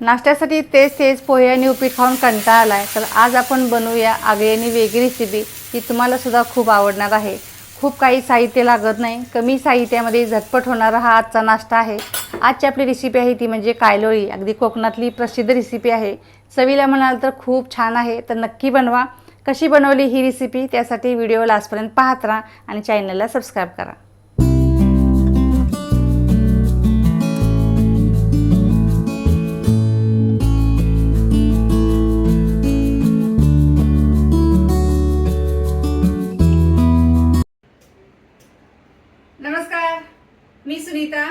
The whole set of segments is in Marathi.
नाश्त्यासाठी तेच तेच पोहे आणि उपीट खाऊन कंटाळा आला आहे तर आज आपण बनवूया आगळी आणि वेगळी रेसिपी ही तुम्हालासुद्धा खूप आवडणार आहे. खूप काही साहित्य लागत नाही. कमी साहित्यामध्ये झटपट होणारा हा आजचा नाश्ता आहे. आजची आपली रेसिपी आहे ती म्हणजे कायलोळी. अगदी कोकणातली प्रसिद्ध रेसिपी आहे. चवीला म्हणाल तर खूप छान आहे. तर नक्की बनवा. कशी बनवली ही रेसिपी त्यासाठी व्हिडिओ लास्टपर्यंत पाहत राहा आणि चॅनलला सबस्क्राईब करा. मी सुनीता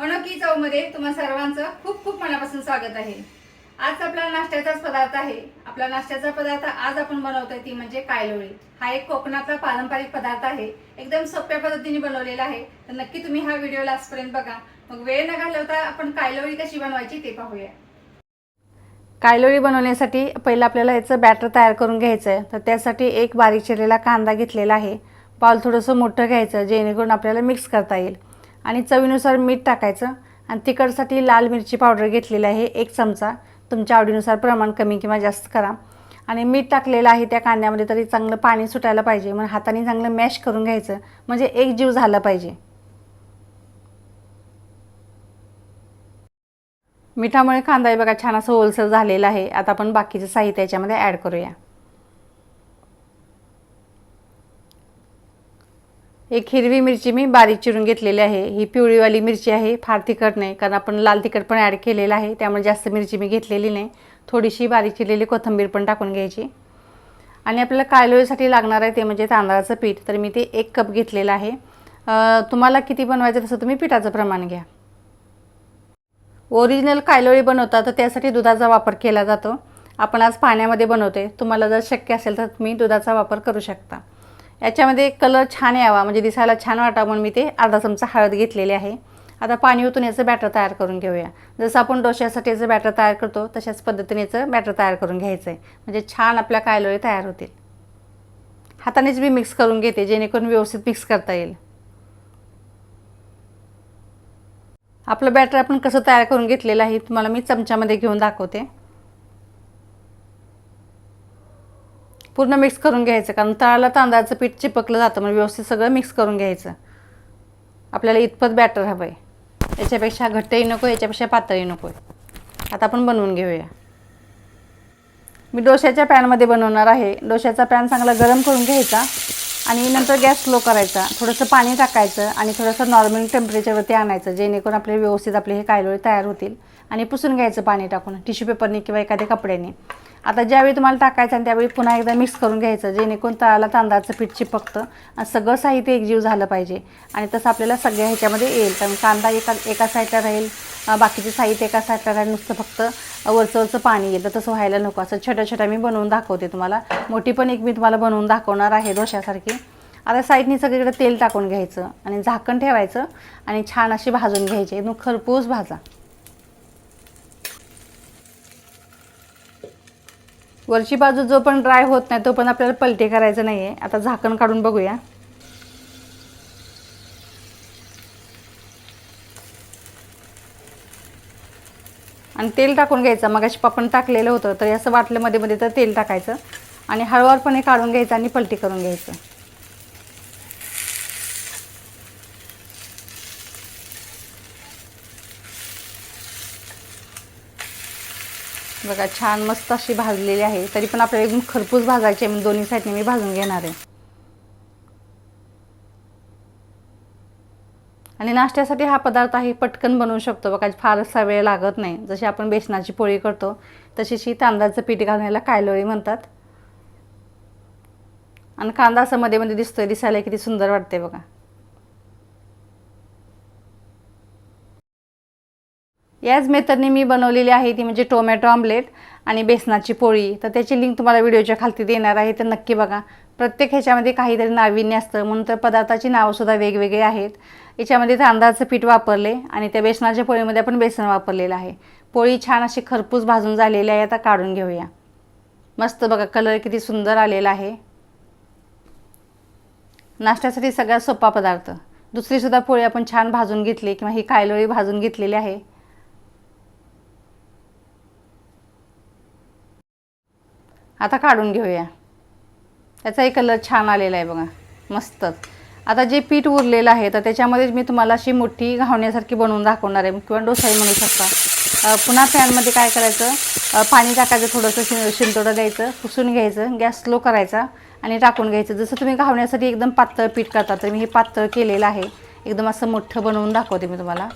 अनोखी चौमध्ये तुम्हा सर्वांचं खूप खूप मनापासून स्वागत आहे. आज आपला नाश्त्याचाच पदार्थ आहे. आपला नाश्त्याचा पदार्थ आज आपण बनवतोय ती म्हणजे कायलोळी. हा एक कोकणातला पारंपरिक पदार्थ आहे. एकदम सोप्या पद्धतीने बनवलेला आहे. तर नक्की तुम्ही हा व्हिडिओ लास्टपर्यंत बघा. मग वेळ न घालवता आपण कायलोळी कशी बनवायची ते पाहूया. कायलोळी बनवण्यासाठी पहिलं आपल्याला याचं बॅटर तयार करून घ्यायचं आहे तर त्यासाठी एक बारीक चिरलेला कांदा घेतलेला आहे. पाल थोडंसं मोठं घ्यायचं जेणेकरून आपल्याला मिक्स करता येईल. आणि चवीनुसार मीठ टाकायचं. आणि तिखटसाठी लाल मिरची पावडर घेतलेली आहे एक चमचा. तुमच्या आवडीनुसार प्रमाण कमी किंवा जास्त करा. आणि मीठ टाकलेलं आहे त्या कांद्यामध्ये तरी चांगलं पाणी सुटायला पाहिजे. मग हाताने चांगलं मॅश करून घ्यायचं. म्हणजे एक जीव झाला पाहिजे. मिठामुळे कांदा बघा छान असं ओलसर झालेला आहे. आता आपण बाकीचं साहित्य याच्यामध्ये ॲड करूया. एक हिरवी मिरची मी बारीक चिरून घेतलेली आहे. ही पिवळीवाली मिरची आहे फार तिखट नाही कारण आपण लाल तिखट पण ॲड केलेलं आहे त्यामुळे जास्त मिरची मी घेतलेली नाही. थोडीशी बारीक चिरलेली कोथिंबीर पण टाकून घ्यायची. आणि आपल्याला कायलोळीसाठी लागणार आहे ते म्हणजे तांदळाचं पीठ. तर मी ते एक कप घेतलेलं आहे. तुम्हाला किती बनवायचं तसं तुम्ही पिठाचं प्रमाण घ्या. ओरिजिनल कायलोळी बनवता तर त्यासाठी दुधाचा वापर केला जातो. आपण आज पाण्यामध्ये बनवते तुम्हाला जर शक्य असेल तर तुम्ही दुधाचा वापर करू शकता. याच्यामध्ये कलर छान यावा म्हणजे दिसायला छान वाटा म्हणून मी ते अर्धा चमचा हळद घेतलेली आहे. आता पाणी ओतून याचं बॅटर तयार करून घेऊया. जसं आपण डोश्यासाठी याचं बॅटर तयार करतो तशाच पद्धतीने याचं बॅटर तयार करून घ्यायचं आहे म्हणजे छान आपल्या कायलोळी तयार होतील. हातानेच मी मिक्स करून घेते जेणेकरून व्यवस्थित मिक्स करता येईल. आपलं बॅटर आपण कसं तयार करून घेतलेलं आहे तुम्हाला मी चमच्यामध्ये घेऊन दाखवते. पूर्ण मिक्स करून घ्यायचं. कारण तळाला तांदळाचं पीठ चिपकलं जातं म्हणजे व्यवस्थित सगळं मिक्स करून घ्यायचं. आपल्याला इतपत बॅटर हवं आहे याच्यापेक्षा घट्टही नको याच्यापेक्षा पातळही नको आहे आता आपण बनवून घेऊया. मी डोश्याच्या पॅनमध्ये बनवणार आहे. डोश्याचा पॅन चांगला गरम करून घ्यायचा आणि नंतर गॅस स्लो करायचा. थोडंसं पाणी टाकायचं आणि थोडंसं नॉर्मल टेम्परेचरवरती आणायचं जेणेकरून आपले व्यवस्थित आपले हे कायलोळे तयार होतील. आणि पुसून घ्यायचं पाणी टाकून टिश्यू पेपरने किंवा एखाद्या कपड्याने. आता ज्यावेळी तुम्हाला टाकायचं आणि त्यावेळी पुन्हा एकदा मिक्स करून घ्यायचं जेणेकरून तळाला तांदळाचं पीठ चिपकतं आणि सगळं साहित्य एकजीव झालं पाहिजे. आणि तसं आपल्याला सगळ्या ह्याच्यामध्ये येईल. कारण कांदा एका एका साईडला राहील बाकीचे साहित्य एका साईडला राहील नुसतं फक्त वरचं वरचं पाणी येईल तर तसं व्हायला नको. असं छोट्या छोट्या मी बनवून दाखवते तुम्हाला. मोठी पण एक मी तुम्हाला बनवून दाखवणार आहे डोशासारखी आता साईडनी सगळीकडे तेल टाकून घ्यायचं आणि झाकण ठेवायचं आणि छान अशी भाजून घ्यायची. एकदम खरपूस भाजा. वरची बाजू जो पण ड्राय होत नाही तो पण आपल्याला पलटी करायचं नाही आहे आता झाकण काढून बघूया. आणि तेल टाकून घ्यायचं. मग अशी आपण टाकलेलं होतं तर असं वाटलं मध्ये मध्ये तर तेल टाकायचं. आणि हळूवारपणे काढून घ्यायचं आणि पलटी करून घ्यायचं. बघा छान मस्त अशी भाजलेली आहे. तरी पण आपल्याला एकदम खरपूस भाजायची आहे दोन्ही साईडने मी भाजून घेणार आहे. आणि नाश्त्यासाठी हा पदार्थ आहे पटकन बनवू शकतो. बघा फारसा वेळ लागत नाही. जशी आपण बेसनाची पोळी करतो तशीच ही तांदळाचं पीठ घालण्याला कायलोळी म्हणतात. आणि कांदा असं मध्ये मध्ये दिसतोय दिसायला किती सुंदर वाटते बघा. याच मेथडने मी बनवलेली आहे ती म्हणजे टोमॅटो आमलेट आणि बेसनाची पोळी. तर त्याची लिंक तुम्हाला व्हिडिओच्या खालती देणार आहे तर नक्की बघा. प्रत्येक ह्याच्यामध्ये काहीतरी नाविन्य असतं. म्हणून तर पदार्थाची नावंसुद्धा वेगवेगळी आहेत. याच्यामध्ये तांदळाचं पीठ वापरले आणि त्या बेसनाच्या पोळीमध्ये आपण बेसन वापरलेलं आहे. पोळी छान अशी खरपूस भाजून झालेली आहे. आता काढून घेऊया. मस्त बघा कलर किती सुंदर आलेला आहे. नाश्त्यासाठी सगळ्यात सोपा पदार्थ. दुसरीसुद्धा पोळी आपण छान भाजून घेतली किंवा ही कायलोळी भाजून घेतलेली आहे. आता काढून घेऊया. त्याचाही कलर छान आलेला आहे बघा. मस्तच आता जे पीठ उरलेलं आहे तर त्याच्यामध्ये मी तुम्हाला अशी मोठी घावण्यासारखी बनवून दाखवणार आहे. किंवा डोसाही म्हणू शकता. पुन्हा पॅनमध्ये काय करायचं? पाणी टाकायचं थोडंसं शि शिंतोडं द्यायचं पुसून घ्यायचं गॅस स्लो करायचा आणि टाकून घ्यायचं. जसं तुम्ही घावण्यासाठी एकदम पातळ पीठ करता तर मी हे पातळ केलेलं आहे. एकदम असं मोठं बनवून दाखवते मी तुम्हाला.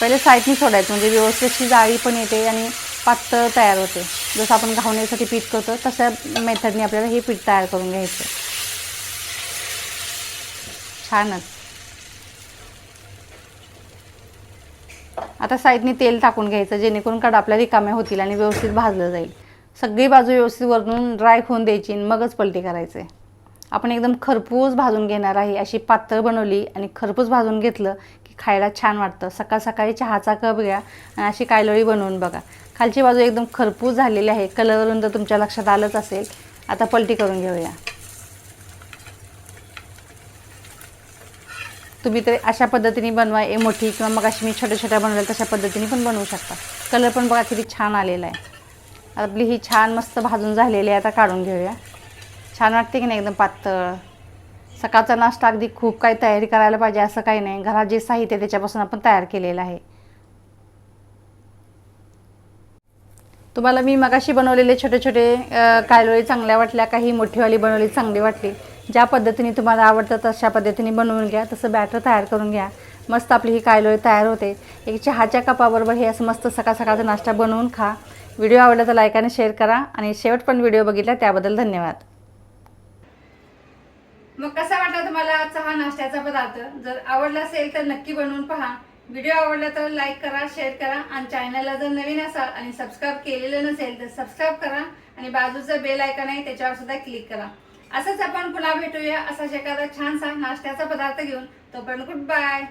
पहिले साईडनी सोडायचं म्हणजे व्यवस्थित अशी जाळी पण येते आणि पातळ तयार होते. जसं आपण घावण्यासाठी पीठ करतो तशा मेथडने आपल्याला हे पीठ तयार करून घ्यायचं. छानच. आता साईडने तेल टाकून घ्यायचं जेणेकरून कडा आपल्या रिकाम्या होतील आणि व्यवस्थित भाजलं जाईल. सगळी बाजू व्यवस्थित वरून ड्राय होऊन द्यायची आणि मगच पलटी करायचं. आहे आपण एकदम खरपूस भाजून घेणार आहे अशी पातळ बनवली आणि खरपूस भाजून घेतलं की खायला छान वाटतं. सकाळ सकाळी चहाचा कप घ्या आणि अशी कायलोळी बनवून बघा. खालची बाजू एकदम खरपूस झालेली आहे. कलरवरून तर तुमच्या लक्षात आलंच असेल. आता पलटी करून घेऊया. तुम्ही तर अशा पद्धतीने बनवा. ए मोठी किंवा मग अशी मी छोट्या छोट्या बनवल्या तशा पद्धतीने पण बनवू शकता. कलर पण बघा किती छान आलेला आहे. आपली ही छान मस्त भाजून झालेली आहे. आता काढून घेऊया. छान वाटते की नाही एकदम पातळ. सकाळचा नाश्ता अगदी खूप काही तयारी करायला पाहिजे असं काही नाही. घरात जे साहित्य त्याच्यापासून आपण तयार केलेलं आहे. तुम्हाला मी मगाशी बनवलेले छोटे छोटे अ, कायलोळी चांगल्या वाटल्या काही मोठीवाली बनवली चांगली वाटली. ज्या पद्धतीने तुम्हाला आवडतं तशा पद्धतीने बनवून घ्या तसं बॅटर तयार करून घ्या. मस्त आपली ही कायलोळी तयार होते. एक चहाच्या कपाबरोबर हे असं मस्त सकाळ सकाळचा नाश्ता बनवून खा. व्हिडिओ आवडला तर लाईक आणि शेअर करा. आणि शेवट पण व्हिडिओ बघितला त्याबद्दल धन्यवाद. मग कसा वाटला तुम्हाला आजचा हा नाश्त्याचा पदार्थ? जर आवडला असेल तर नक्की बनवून पहा. व्हिडिओ आवडला तर लाईक करा शेअर करा आणि चॅनलला जर नवीन असाल आणि सबस्क्राईब केलेलं नसेल तर सबस्क्राईब करा आणि बाजूचं बेल आयकॉन आहे त्याच्यावर सुद्धा क्लिक करा. असंच आपण पुन्हा भेटूया असाच एखादा छानसा नाश्त्याचा पदार्थ घेऊन. तोपर्यंत गुड बाय.